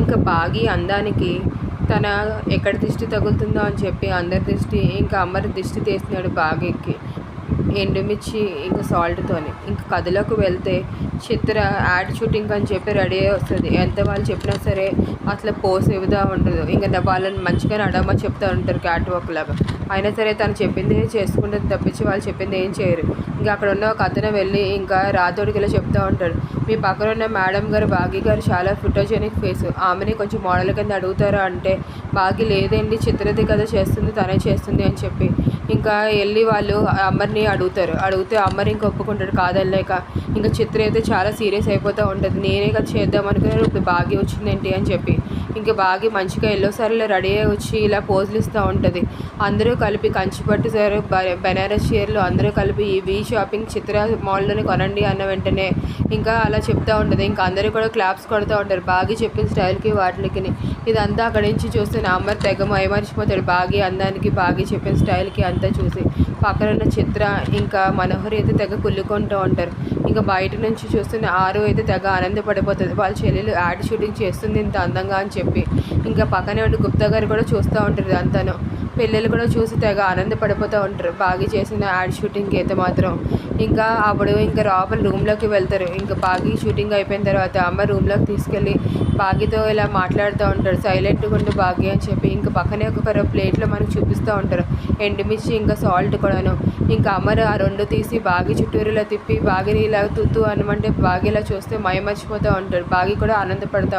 ఇంకా బాగి అందానికి తన ఎక్కడ దిష్టి తగులుతుందో అని చెప్పి అందరి దిష్టి ఇంకా అమ్మరి దిష్టి తీస్తున్నాడు బాగీకి. ఎండుమిర్చి ఇంకా సాల్ట్తోని. ఇంకా కథలోకి వెళ్తే చిత్ర యాడ్ షూటింగ్ అని చెప్పి రెడీ వస్తుంది. ఎంత వాళ్ళు చెప్పినా సరే అసలు పోస్ ఇవ్వదా ఉండదు. ఇంకా వాళ్ళని మంచిగా నడమని చెప్తూ ఉంటారు క్యాట్ వాక్ లాగా. అయినా సరే తను చెప్పింది చేసుకుంటుంది తప్పించి వాళ్ళు చెప్పింది ఏం చేయరు. ఇంకా అక్కడ ఉన్న ఒక అతను వెళ్ళి ఇంకా రాతోడికి ఇలా చెప్తూ ఉంటాడు. మీ పక్కన ఉన్న మేడం గారు బాగి గారు చాలా ఫోటోజెనిక్ ఫేస్. ఆమెని కొంచెం మోడల్ కింద అడుగుతారా అంటే బాగి లేదండి చిత్రది కదా చేస్తుంది తనే చేస్తుంది అని చెప్పి. ఇంకా వెళ్ళి వాళ్ళు అమ్మర్ని అడుగుతారు. అడిగితే అమ్మరు ఇంకా ఒప్పుకుంటాడు కాదలేక ఇంకా చిత్ర అయితే చాలా సీరియస్ అయిపోతూ ఉంటుంది. నేనే కదా చేద్దాం అనుకున్నాను. ఇప్పుడు బాగి వచ్చిందేంటి అని చెప్పి. ఇంకా బాగి మంచిగా ఎల్లోసారిలో రెడీ అయ్యి వచ్చి ఇలా పోజులు ఇస్తూ ఉంటుంది. అందరూ కలిపి కంచిపట్టు సార్ బెనారస్ చీరలు అందరూ కలిపి ఈ వీ షాపింగ్ చిత్ర మాల్లోనే కొనండి అన్న వెంటనే ఇంకా అలా చెప్తూ ఉంటుంది. ఇంకా అందరూ కూడా క్లాప్స్ కొడుతూ ఉంటారు. బాగి చెప్పిన స్టైల్కి వాటికి ఇదంతా అక్కడి నుంచి చూస్తే నా అమ్మ తెగ మైమరిచిపోతాడు. బాగి అందానికి బాగి చెప్పిన స్టైల్కి అంతా చూసి. పక్కన ఉన్న చిత్ర ఇంకా మనోహరి అయితే తెగ కుళ్ళుకుంటూ ఉంటారు. ఇంకా బయట నుంచి చూస్తున్న ఆరు అయితే తెగ ఆనందపడిపోతుంది వాళ్ళ చెల్లెలు యాడ్ షూటింగ్ చేస్తుంది ఇంత అందంగా అని చెప్పి. ఇంకా పక్కనే ఉండి గుప్తా గారు కూడా చూస్తూ ఉంటారు అంతాను పిల్లలు కూడా చూసి తెగ ఆనందపడిపోతూ ఉంటారు. బాగా చేసిన యాడ్ షూటింగ్కి అయితే మాత్రం ఇంకా అప్పుడు ఇంకా రాబల్ రూమ్లోకి వెళ్తారు. ఇంకా బాగా షూటింగ్ అయిపోయిన తర్వాత అమ్మ రూమ్లోకి తీసుకెళ్ళి బాగితో ఇలా మాట్లాడుతూ ఉంటారు. సైలెంట్గా ఉండి బాగి అని చెప్పి ఇంకా పక్కనే ఒక ప్లేట్లో మనకు చూపిస్తూ ఉంటారు. ఎండుమిర్చి ఇంకా సాల్ట్ కూడాను. ఇంకా అమ్మరు ఆ రెండు తీసి బాగి చుట్టూరులో తిప్పి బాగిని ఇలా తుత్తు అనమంటే బాగి ఇలా చూస్తే మయమర్చిపోతూ ఉంటాడు బాగి కూడా ఆనందపడతా